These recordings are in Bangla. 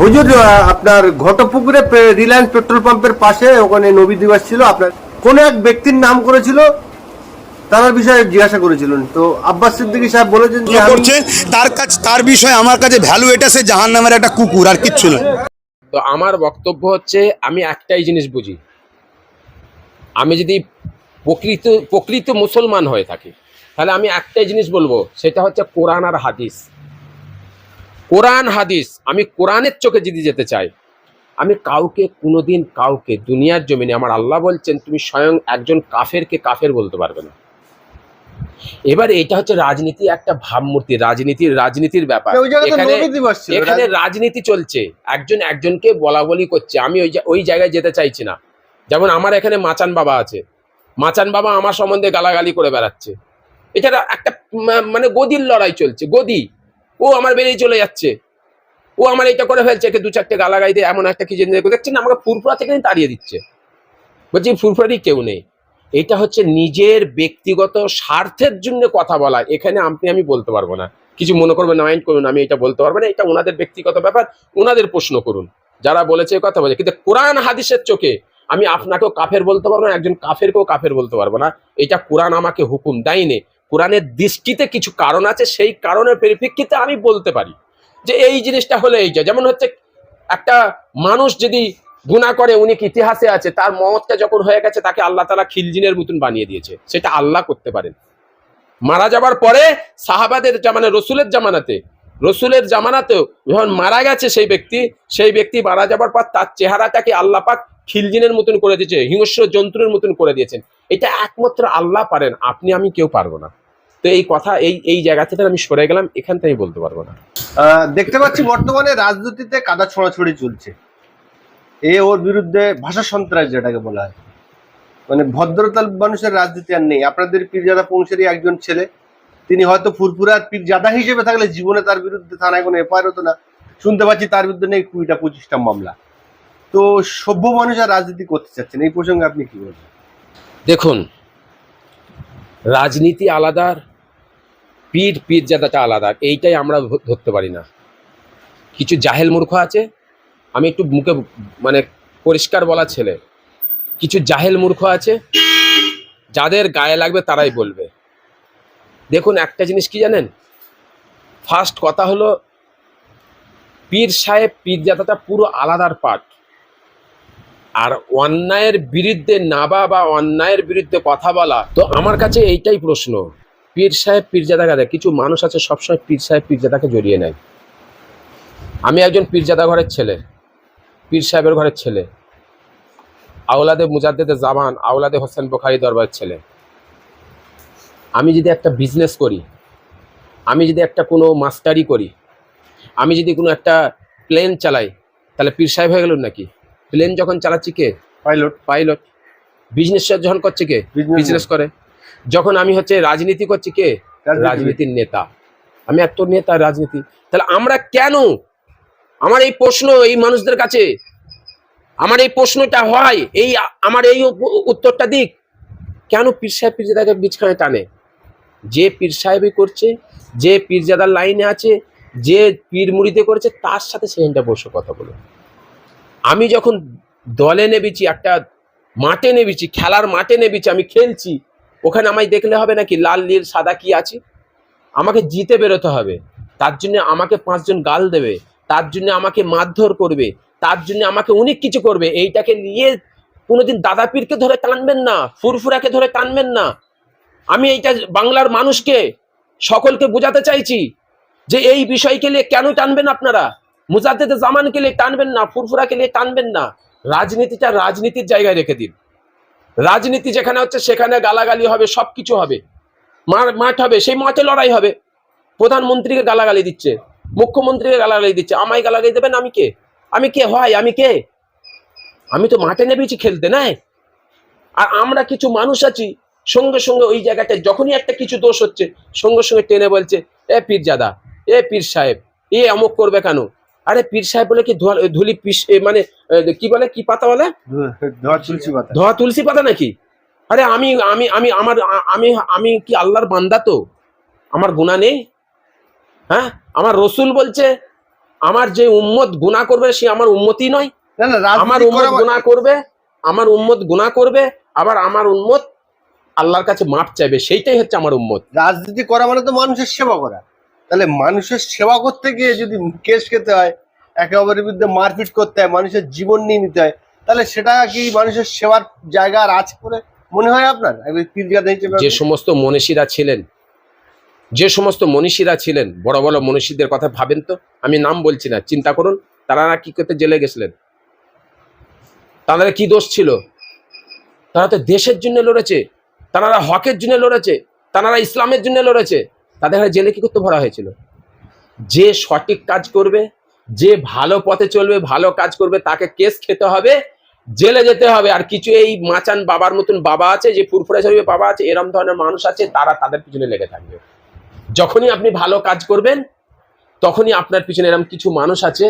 হুজুর আপনার ঘটপুকুরে রিলায়েন্স পেট্রোল পাম্পের পাশে ওখানে নবী দিবস ছিল। আপনার কোন এক ব্যক্তির নাম করেছিল? তার বিষয়ে জিজ্ঞাসা করেছিলেন। তো আব্বাস সিদ্দিকী সাহেব বলেছেন যে করছে তার কাছে তার বিষয়ে আমার কাছে ভ্যালু এটা সে জাহান নামের একটা কুকুর আর কিচ্ছু নয়। তো আমার বক্তব্য হচ্ছে আমি একটাই জিনিস বুঝি। আমি যদি প্রকৃত প্রকৃত মুসলমান হয়ে থাকি তাহলে আমি একটাই জিনিস বলব সেটা হচ্ছে কোরআন আর হাদিস। কোরআন হাদিস আমি কোরআনের চোখে যদি যেতে চাই আমি কাউকে কোনোদিন কাউকে দুনিয়ার জমিনে আমার আল্লাহ বলছেন তুমি স্বয়ং একজন কাফেরকে কাফের বলতে পারবে না। এবার এটা হচ্ছে রাজনীতি একটা ভাবমূর্তি রাজনীতির রাজনীতির ব্যাপার। এখানে রাজনীতি চলছে একজন একজনকে বলা বলি করছে আমি ওই ওই জায়গায় যেতে চাইছি না। যেমন আমার এখানে মাচান বাবা আছে মাচান বাবা আমার সম্বন্ধে গালাগালি করে বেড়াচ্ছে। এটা একটা মানে গদির লড়াই চলছে গদি। ও আমার বেরিয়ে চলে যাচ্ছে। ও আমার এটা করে ফেলছে, একে দু চারটে গালাগাই দিয়ে এমন একটা কি জিনিস দেখছেন আমাকে ফুরফুরা থেকে তাড়িয়ে দিচ্ছে। বলছি, ফুরফুরারই কেউ নেই। এটা হচ্ছে নিজের ব্যক্তিগত স্বার্থের জন্য কথা বলা। এখানে আপনি, আমি বলতে পারব না। কিছু মনে করবেন না মাইন্ড করুন, আমি এটা বলতে পারব না। এটা ওনাদের ব্যক্তিগত ব্যাপার, ওনাদের প্রশ্ন করুন। যারা বলেছে কথা বলে কিন্তু কোরআন হাদিসের চোখে আমি আপনাকেও কাফের বলতে পারব না, একজন কাফেরকেও কাফের বলতে পারব না। এটা কোরআন আমাকে হুকুম দেয়নি। কোরআনের দৃষ্টিতে কিছু কারণ আছে, সেই কারণের পরিপ্রেক্ষিতে আমি বলতে পারি যে এই জিনিসটা হলে এই যে, যেমন হচ্ছে একটা মানুষ যদি গুণা করে, উনি ইতিহাসে আছে, তার মতটা যখন হয়ে গেছে, তাকে আল্লাহ তালা খিলজিনের মতন বানিয়ে দিয়েছে, সেটা আল্লাহ করতে পারেন। মারা যাবার পরে সাহাবাদের জামানা রসুলের জামানাতে, রসুলের জামানাতেও যখন মারা গেছে সেই ব্যক্তি সেই ব্যক্তি মারা যাবার পর তার চেহারাটাকে আল্লাহ পাক খিলজিনের মতন করে দিয়েছে, হিংস্র জন্তুর মতন করে দিয়েছেন। এটা একমাত্র আল্লাহ পারেন, আপনি আমি কেউ পারব না। তো এই কথা এই এই জায়গা থেকে আমি সরে গেলাম এখান থেকে বলতে পারব না। দেখতে পাচ্ছি বর্তমানে রাজনীতিতে কাদা ছড়াছড়ি চলছে। এ ওর বিরুদ্ধে ভাষা সন্ত্রাস যেটাকে বলা হয়। মানে ভদ্রতার মানুষের রাজনীতি আর নেই। আপনাদের পীরজাদা পৌঁছেরই একজন ছেলে তিনি হয়তো ফুরফুরার পীরজাদা হিসেবে থাকলে জীবনে তার বিরুদ্ধে থানায় কোনো এফআইআর হতো না। শুনতে পাচ্ছি তার বিরুদ্ধে নেই কুড়িটা পঁচিশটা মামলা। তো সভ্য মানুষ আর রাজনীতি করতে চাচ্ছেন এই প্রসঙ্গে আপনি কি বলবেন? দেখুন রাজনীতি আলাদার পীর পীরজাদাটা আলাদা, এইটাই আমরা ধরতে পারি না। কিছু জাহেল মূর্খ আছে, আমি একটু মুখে মানে পরিষ্কার বলা ছেলে। কিছু জাহেল মূর্খ আছে, যাদের গায়ে লাগবে তারাই বলবে। দেখুন একটা জিনিস কি জানেন? ফার্স্ট কথা হলো, পীর সাহেব পীরজাদাটা পুরো আলাদার পার্ট আর অন্যায়ের বিরুদ্ধে নাবা বা অন্যায়ের বিরুদ্ধে কথা বলা, তো আমার কাছে এইটাই প্রশ্ন। পীর সাহেব পীরজাদা গাদা কিছু মানুষ আছে সবসময় পীর সাহেব পীরজাদাকে জড়িয়ে নেয়। আমি একজন পীরজাদা ঘরের ছেলে পীর সাহেবের ঘরের ছেলে। আওলাদে মুজাদ্দেদে জামান আওলাদে হোসেন বোখারি দরবারের ছেলে। আমি যদি একটা বিজনেস করি আমি যদি একটা কোনো মাস্টারি করি আমি যদি কোনো একটা প্লেন চালাই তাহলে পীর সাহেব হয়ে গেল নাকি? প্লেন যখন চালাচ্ছি কে? পাইলট পাইলট বিজনেস যখন করছে কে? বিজনেস করে। যখন আমি হচ্ছে রাজনীতি করছি কে? রাজনীতির নেতা। আমি একটা নেতা রাজনীতি। তাহলে আমরা কেন? আমার এই প্রশ্ন এই মানুষদের কাছে। আমার এই প্রশ্নটা হয় এই আমার এই উত্তরটা দিক। কেন পীর সাহেব পীরজাদাকে বিছখানে টানে? যে পীর সাহেবই করছে যে পীরজাদার লাইনে আছে যে পীর মুড়িতে করেছে তার সাথে সেখানটা বসে কথা বলো। আমি যখন দলে নেবেছি একটা মাঠে নেবেছি খেলার মাঠে নেবেছি আমি খেলছি ওখানে আমায় দেখলে হবে নাকি? লাল, নীল, সাদা কি আছে? আমাকে জিতে বেরোতে হবে। তার জন্য আমাকে পাঁচজন গাল দেবে। তার জন্য আমাকে মারধর করবে। তার জন্য আমাকে অনেক কিছু করবে। এইটাকে নিয়ে কোনোদিন দাদাপীরকে ধরে টানবেন না, ফুরফুরাকে ধরে টানবেন না। আমি এইটা বাংলার মানুষকে, সকলকে বোঝাতে চাইছি যে এই বিষয়কে নিয়ে কেন টানবেন আপনারা? মুজাদ্দেদে জামানকে নিয়ে টানবেন না, ফুরফুরাকে নিয়ে টানবেন না। রাজনীতিটা রাজনীতির জায়গায় রেখে দিন। রাজনীতি যেখানে হচ্ছে, সেখানে গালাগালি হবে সব কিছু হবে মাঠ হবে, সেই মাঠে লড়াই হবে। প্রধানমন্ত্রীকে গালাগালি দিচ্ছে, মুখ্যমন্ত্রীকে গালাগালি দিচ্ছে। আমায় গালাগালি দেবেন আমি কে? আমি কে? হয়, আমি কে? আমি তো মাঠে নেমেছি খেলতে নাই আর আমরা কিছু মানুষ আছি, সঙ্গে সঙ্গে ওই জায়গাটায় যখনই একটা কিছু দোষ হচ্ছে, সঙ্গে সঙ্গে টেনে বলছে, এ পীর পীরজাদা, এ পীর সাহেব, এ অমুক করবে কেন? আরে পীর সাহেব বলে কি ধোয়া- ধুলি পিস মানে কি বলে কি পাতা বলে? ধোয়া তুলসী পাতা। তুলসী পাতা নাকি? আরে আমি আমি আমি আমার আমি আমি কি আল্লাহর বান্দা তো? আমার গুণা নেই? হ্যাঁ? আমার রসুল বলছে আমার যে উম্মত গুনাহ করবে সে আমার উম্মতি নয়। আমার উম্মত মানে- করবে আমার উম্মত গুনাহ করবে আবার আমার উম্মত আল্লাহর কাছে মাপ চাইবে সেইটাই হচ্ছে আমার উম্মত। রাজনীতি করা মানে তো মানুষের সেবা করা। তাহলে মানুষের সেবা করতে গিয়ে যদি কেস খেতে হয় একে অপরের বিরুদ্ধে মারপিট করতে হয় মানুষের জীবন নিয়ে নিতে হয় তাহলে সেটা কি মানুষের সেবার জায়গা আর আছে বলে মনে হয় আপনার? যে সমস্ত মনীষীরা ছিলেন যে সমস্ত মনীষীরা ছিলেন বড় বড় মনীষীদের কথা ভাবেন তো আমি নাম বলছি না চিন্তা করুন তারা কি করতে জেলে গেছিলেন? তাদের কি দোষ ছিল? তারা তো দেশের জন্য লড়েছে তারা হকের জন্য লড়েছে তারা ইসলামের জন্য লড়েছে। তাদের হাতে জেলে কি করতে ভরা হয়েছিল? যে সঠিক কাজ করবে, যে ভালো পথে চলবে, ভালো কাজ করবে, তাকে কেস খেতে হবে, জেলে যেতে হবে। আর কিছু এই মাচান বাবার মতন বাবা আছে, যে ফুরফুরা শরীফে বাবা আছে, এরম ধরনের মানুষ আছে, তারা তাদের পিছনে লেগে থাকবে। যখনই আপনি ভালো কাজ করবেন, তখনই আপনার পিছনে এরম কিছু মানুষ আছে,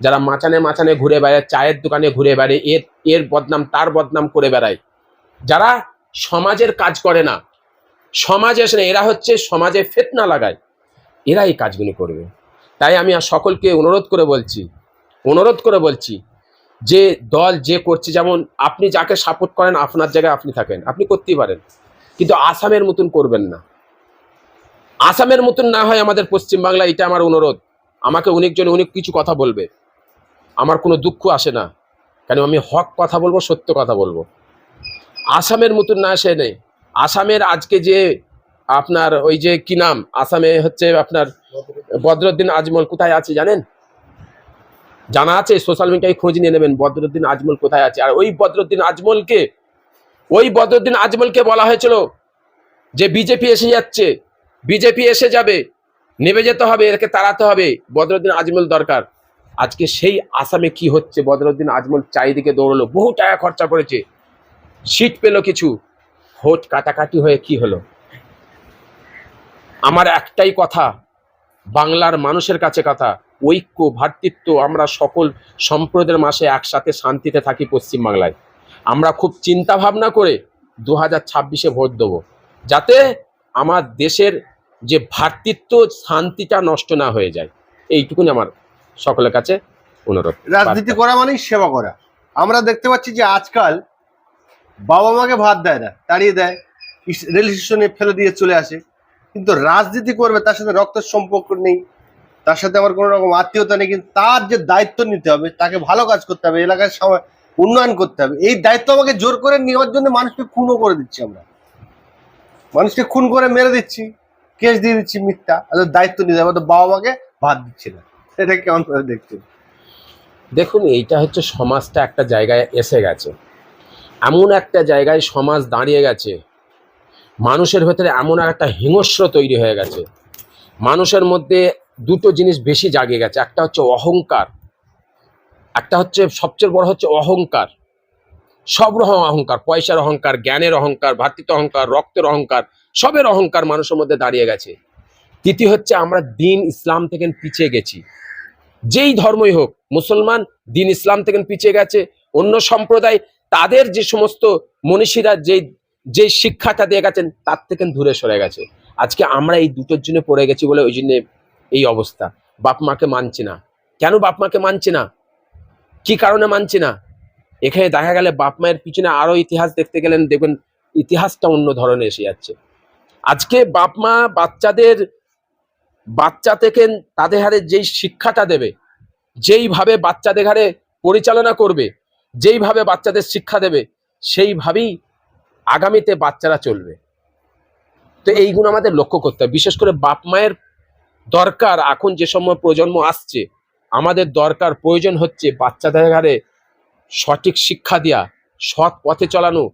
যারা মাচানে মাচানে ঘুরে বেড়ায়, চায়ের দোকানে ঘুরে বেড়ায়, এর এর বদনাম, তার বদনাম করে বেড়ায়। যারা সমাজের কাজ করে না সমাজে আসে না, এরা হচ্ছে সমাজে ফেতনা লাগায়। এরা এই কাজগুলো করবে। তাই আমি আর সকলকে অনুরোধ করে বলছি, অনুরোধ করে বলছি যে দল যে করছে, যেমন আপনি যাকে সাপোর্ট করেন, আপনার জায়গায় আপনি থাকেন, আপনি করতেই পারেন। কিন্তু আসামের মতন করবেন না। আসামের মতন না হয় আমাদের পশ্চিমবাংলা, এটা আমার অনুরোধ। আমাকে অনেকজন অনেক কিছু কথা বলবে। আমার কোনো দুঃখ আসে না। কেন আমি হক কথা বলব, সত্য কথা বলব। আসামের মতন না আসে নেই। আসামের আজকে যে আপনার ওই যে কি নাম? আসামে হচ্ছে আপনার বদরুদ্দিন আজমল কোথায় আছে জানেন? জানা আছে? সোশ্যাল মিডিয়ায় খোঁজ নিয়ে নেবেন বদরুদ্দিন আজমল কোথায় আছে। আর ওই বদরুদ্দিন আজমলকে, ওই বদরুদ্দিন আজমলকে বলা হয়েছিল যে বিজেপি এসে যাচ্ছে। বিজেপি এসে যাবে, নেমে যেতে হবে, একে তাড়াতে হবে। বদরুদ্দিন আজমল দরকার। আজকে সেই আসামে কি হচ্ছে? বদরুদ্দিন আজমল চারিদিকে দৌড়লো, বহু টাকা খরচা করেছে। সিট পেল কিছু। ভোট কাটাকাটি হয়ে কি হলো? আমার একটাই কথা, বাংলার মানুষের কাছে কথা, ঐক্য ভ্রাতৃত্ব আমরা সকল সম্প্রদায়ের মাসে একসাথে শান্তিতে থাকি পশ্চিমবাংলায়। আমরা খুব চিন্তা ভাবনা করে দু হাজার ছাব্বিশে ভোট দেবো, যাতে আমার দেশের যে ভ্রাতৃত্ব শান্তিটা নষ্ট না হয়ে যায়। এইটুকুনি আমার সকলের কাছে অনুরোধ। রাজনীতি করা মানেই সেবা করা। আমরা দেখতে পাচ্ছি যে আজকাল বাবা মাকে ভাত দেয় না, তাড়িয়ে দেয় রেল স্টেশনে ফেলে দিয়ে চলে আসে। কিন্তু রাজনীতি করবে, তার সাথে রক্তের সম্পর্ক নেই, তার সাথে আমার কোনো রকম আত্মীয়তা নেই, কিন্তু তার যে দায়িত্ব নিতে হবে, তাকে ভালো কাজ করতে হবে, এলাকার সবাই উন্নয়ন করতে হবে, এই দায়িত্ব আমাকে জোর করে নেওয়ার জন্য মানুষকে খুনও করে দিচ্ছি আমরা। মানুষকে খুন করে মেরে দিচ্ছি, কেস দিয়ে দিচ্ছি মিথ্যা দায়িত্ব নিতে হবে বাবা মাকে ভাত দিচ্ছি না। এটা কেমন করে দেখছেন? দেখুন, এইটা হচ্ছে সমাজটা একটা জায়গায় এসে গেছে। এমন একটা জায়গায় সমাজ দাঁড়িয়ে গেছে, মানুষের ভেতরে এমন একটা হিংস্র তৈরি হয়ে গেছে। মানুষের মধ্যে দুটো জিনিস বেশি জাগে গেছে, একটা হচ্ছে অহংকার, একটা হচ্ছে সবচেয়ে বড় হচ্ছে অহংকার। সব রকম অহংকার, পয়সার অহংকার, জ্ঞানের অহংকার ভাতৃত্ব অহংকার, রক্তের অহংকার, সবের অহংকার মানুষের মধ্যে দাঁড়িয়ে গেছে। তৃতীয় হচ্ছে আমরা দিন ইসলাম থেকে পিছিয়ে গেছি। যেই ধর্মই হোক, মুসলমান দিন ইসলাম থেকে পিছিয়ে গেছে, অন্য সম্প্রদায় তাদের যে সমস্ত মনীষীরা যে যে শিক্ষাটা দিয়ে গেছেন, তার থেকে দূরে সরে গেছে। আজকে আমরা এই দুটোর জন্য পড়ে গেছি বলে ওই জন্য এই অবস্থা। বাপ মাকে মানছি না। কেন বাপ মাকে মানছি না? কি কারণে মানছি না? এখানে দেখা গেলে বাপ মায়ের পিছনে আরও ইতিহাস দেখতে গেলেন, দেখবেন ইতিহাসটা অন্য ধরনের এসে যাচ্ছে। আজকে বাপ মা বাচ্চাদের, বাচ্চা থেকে তাদের হারে যেই শিক্ষাটা দেবে, যেইভাবে বাচ্চাদের হারে পরিচালনা করবে যেইভাবে বাচ্চাদের শিক্ষা দেবে, সেইভাবেই আগামীতে বাচ্চারা চলবে। তো এইগুলো আমাদের লক্ষ্য করতে হবে। বিশেষ করে বাপ মায়ের দরকার, এখন যে সময় প্রজন্ম আসছে, আমাদের দরকার, প্রয়োজন হচ্ছে বাচ্চাদের হারে সঠিক শিক্ষা দেওয়া সৎ পথে চালানো,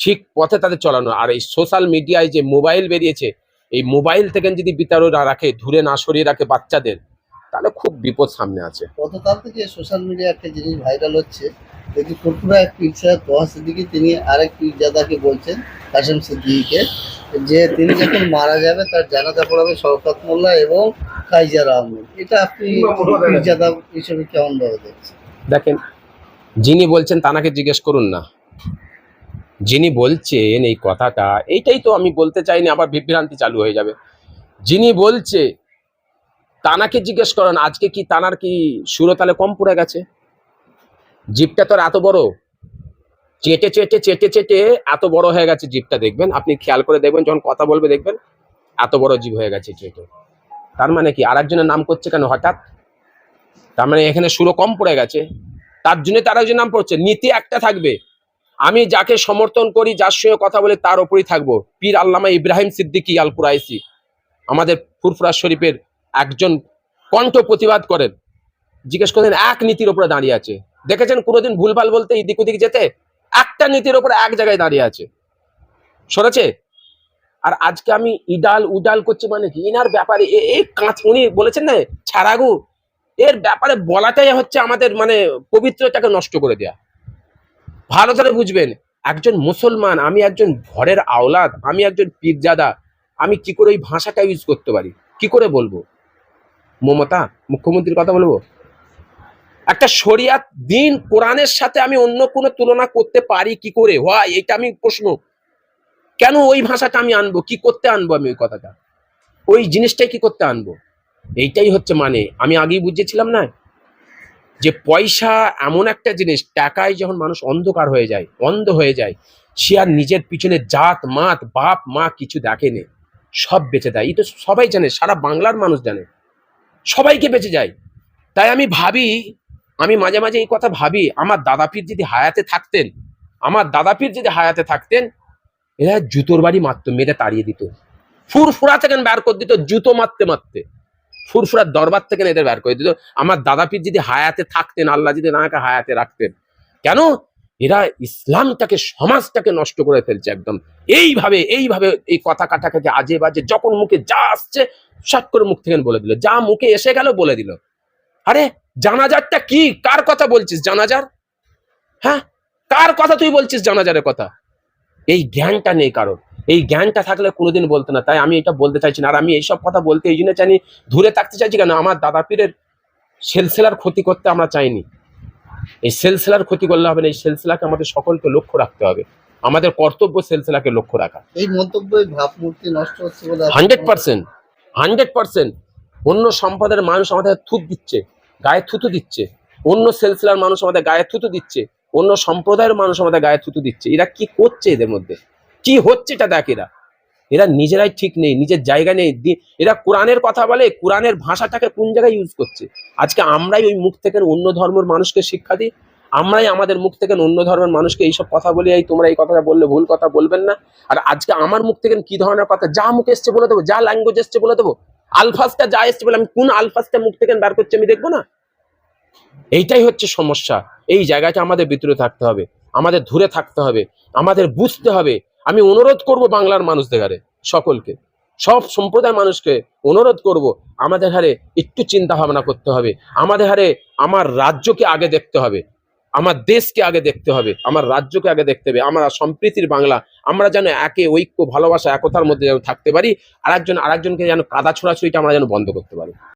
ঠিক পথে তাদের চলানো। আর এই সোশ্যাল মিডিয়ায় যে মোবাইল বেরিয়েছে, এই মোবাইল থেকে যদি বিতাড় না রাখে দূরে না সরিয়ে রাখে বাচ্চাদের তাহলে খুব বিপদ সামনে আছে। গতকাল থেকে সোশ্যাল মিডিয়া একটা জিনিস ভাইরাল হচ্ছে দেখি ফুরফুরা এক পীর সাহেব তোহা সিদ্দিকি তিনি আরেক পীরজাদাকে বলছেন কাসেম সিদ্দিকিকে যে তিনি যখন মারা যাবে তার জানাজা পড়াবে শওকত মোল্লা এবং কাইজার আহমেদ। এটা আপনি পীরজাদা হিসেবে কেমন ভাবে দেখছেন? দেখেন যিনি বলছেন তানাকে জিজ্ঞেস করুন না। যিনি বলছেন এই কথাটা এইটাই তো আমি বলতে চাইনি আবার বিভ্রান্তি চালু হয়ে যাবে। যিনি বলছে তানাকে জিজ্ঞেস করেন, আজকে কি তানার কি সুরতালে কম পড়ে গেছে? জিপটা তোর এত বড়? চেটে চেটে চেটে চেটে এত বড় হয়ে গেছে জিপটা, দেখবেন? আপনি খেয়াল করে দেখবেন, যখন কথা বলবে, দেখবেন এত বড় জিপ হয়ে গেছে চেটে। তার মানে কি আর একজনের নাম করছে কেন হঠাৎ? তার মানে এখানে সুরো কম পড়ে গেছে। তার জন্য তার একজন নাম পড়ছে। নীতি একটা থাকবে। আমি যাকে সমর্থন করি, যার সঙ্গে কথা বলে তার ওপরই থাকব। পীর আল্লামা ইব্রাহিম সিদ্দিকি আল কুরাইসি আমাদের ফুরফুরা শরীফের একজন কণ্ঠ প্রতিবাদ করেন। জিজ্ঞেস করেন এক নীতির ওপরে দাঁড়িয়ে আছে। দেখেছেন, কোনোদিন ভুলভাল বলতে এদিক ওদিক যেতে একটা নীতির ওপরে এক জায়গায় দাঁড়িয়ে আছে। সরেছে? আর আজকে আমি ইডাল উডাল করছি মানে কি? ইনার ব্যাপারে এই কাঁচ, উনি বলেছেন না ছাড়াগু এর ব্যাপারে বলাটাই হচ্ছে আমাদের মানে পবিত্রতাকে নষ্ট করে দেয়া। ভালো করে বুঝবেন, একজন মুসলমান, আমি একজন ভরের আওলাদ, আমি একজন পীরজাদা, আমি কি করে ওই ভাষাটা ইউজ করতে পারি? কি করে বলব? মমতা, মুখ্যমন্ত্রীর কথা বলব? একটা শরিয়াত দিন কোরআনের সাথে আমি অন্য কোনো তুলনা করতে পারি কি করে? হয় এটা আমি প্রশ্ন। কেন ওই ভাষাটা আমি আনব? কি করতে আনব আমি ওই কথাটা? ওই জিনিসটাই কি করতে আনব? এইটাই হচ্ছে মানে। আমি আগেই বুঝেছিলাম না যে পয়সা এমন একটা জিনিস, টাকায় যখন মানুষ অন্ধকার হয়ে যায়, অন্ধ হয়ে যায়, সে আর নিজের পিছনে জাত, মাত, বাপ, মা কিছু দেখেনি সব বেঁচে দেয়। এই তো সবাই জানে, সারা বাংলার মানুষ জানে। সবাইকে বেঁচে যায়। তাই আমি ভাবি, আমি মাঝে মাঝে এই কথা ভাবি, আমার দাদা পীর যদি হায়াতে থাকতেন, আমার দাদা পীর যদি হায়াতে থাকতেন, এরা জুতোর বাড়ি মারতো, মেরে তাড়িয়ে দিত। ফুরফুরা থেকে বের করে দিত, জুতো মারতে মারতে। ফুরফুরার দরবার থেকে এদের বের করে দিত। আমার দাদা পীর যদি হায়াতে থাকতেন, আল্লাহ যদি নাকে হায়াতে রাখতেন। কেন? এরা ইসলামটাকে, সমাজটাকে নষ্ট করে ফেলছে একদম। এইভাবে এইভাবে এই কথা কাটাকাটি আজে বাজে, যখন মুখে যা আসছে সাত করে মুখ থেকে বলে দিল। যা মুখে এসে গেল, বলে দিল। আরে, জানাজারটা কি? কার কথা বলছিস জানাজার? হ্যাঁ? কার কথা তুই বলছিস জানাজারের কথা? এই জ্ঞানটা নেই কারণ এই জ্ঞানটা থাকলে কোনোদিন বলতো না। তাই আমি এটা বলতে চাইছি না। আর আমি এইসব কথা বলতে এই জন্য চাইনি দূরে থাকতে চাইছি কেন? আমার দাদা পীরের সেলসেলার ক্ষতি করতে আমরা চাইনি। এই সেলসেলার ক্ষতি করলে হবে না এই সেলসেলাকে আমাদের সকলকে লক্ষ্য রাখতে হবে। আমাদের কর্তব্য সেলসেলাকে লক্ষ্য রাখা। এই মন্তব্যে ভাবমূর্তি নষ্ট হচ্ছে বলে হান্ড্রেড পার্সেন্ট হান্ড্রেড পার্সেন্ট। অন্য সম্পদের মানুষ আমাদের থুত দিচ্ছে গায়ে থুতু দিচ্ছে। অন্য সেলসেলার মানুষ আমাদের গায়ে থুতু দিচ্ছে অন্য সম্প্রদায়ের মানুষ আমাদের গায়ে থুতু দিচ্ছে। এরা কি করছে এদের মধ্যে? কি হচ্ছে এটা দেখ এরা? এরা নিজেরাই ঠিক নেই, নিজের জায়গা নেই। এরা কোরআনের কথা বলে, কোরআনের ভাষাটাকে কোন জায়গায় ইউজ করছে? আজকে আমরাই ওই মুখ থেকে অন্য ধর্মের মানুষকে শিক্ষা দিই, আমরাই আমাদের মুখ থেকে অন্য ধর্মের মানুষকে এইসব কথা বলি, এই তোমরা এই কথাটা বললে, ভুল কথা বলবেন না। আর আজকে আমার মুখ থেকে কি ধরনের কথা, যা মুখ এসছে বলে দেবো, যা ল্যাঙ্গুয়েজ এসছে বলে দেবো আলফাজটা যা এসছে বলে, আমি কোন আলফাজটা মুখ থেকে বার করছি আমি দেখব না? এইটাই হচ্ছে সমস্যা। এই জায়গাটা আমাদের ভিতরে থাকতে হবে, আমাদের দূরে থাকতে হবে, আমাদের বুঝতে হবে আমি অনুরোধ করব বাংলার মানুষদের হারে সকলকে। সব সম্প্রদায়ের মানুষকে অনুরোধ করব, আমাদের হারে একটু চিন্তা ভাবনা করতে হবে। আমাদের হারে আমার রাজ্যকে আগে দেখতে হবে। আমার দেশকে আগে দেখতে হবে। আমার রাজ্যকে আগে দেখতে হবে। আমরা সম্প্রীতির বাংলা। আমরা যেন একে ঐক্য, ভালোবাসা, একতার মধ্যে যেন থাকতে পারি। আরেকজন, আরেকজনকে যেন কাদা ছোড়াছুড়িটা আমরা যেন বন্ধ করতে পারি।